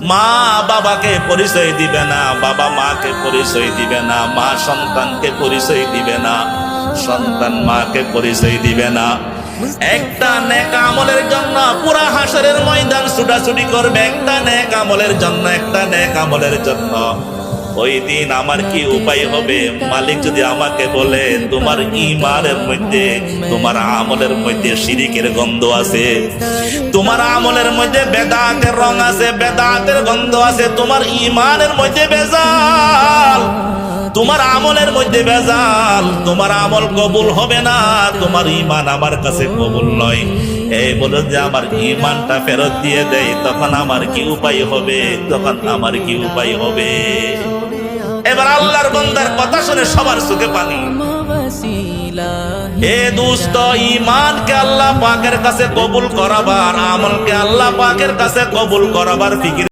মা বাবাকে পরিচয় দিবে না, বাবা মাকে পরিচয় দিবে না, মা সন্তানকে পরিচয় দিবে না, সন্তান মাকে পরিচয় দিবে না। একটা নেক আমলের জন্য পুরা হাসরের ময়দান ছুটাছুটি করবে, একটা নেক আমলের জন্য, একটা নেক আমলের জন্য। ওই দিন আমার কি উপায় হবে? মালিক যদি আমাকে বলে, তোমার ইমানের মধ্যে, তোমার আমলের মধ্যে শিরিকের গন্ধ আছে, তোমার আমলের মধ্যে বেদাতের রং আছে, বেদাতের গন্ধ আছে, তোমার ইমানের মধ্যে বেজাল, তোমার আমলের মধ্যে বেজাল, তোমার আমল কবুল হবে না, তোমার ইমান আমার কাছে কবুল নয়। এই বলে যে আমার ইমানটা ফেরত দিয়ে দেয়, তখন আমার কি উপায় হবে? তখন আমার কি উপায় হবে? এবার আল্লাহর বন্দার কথা শুনে সবার চোখে পানি। হে দুস্ত ইমানকে আল্লাহ পাকের কাছে কবুল করাবার, আমলকে আল্লাহ পাকের কাছে কবুল করাবার ফিকির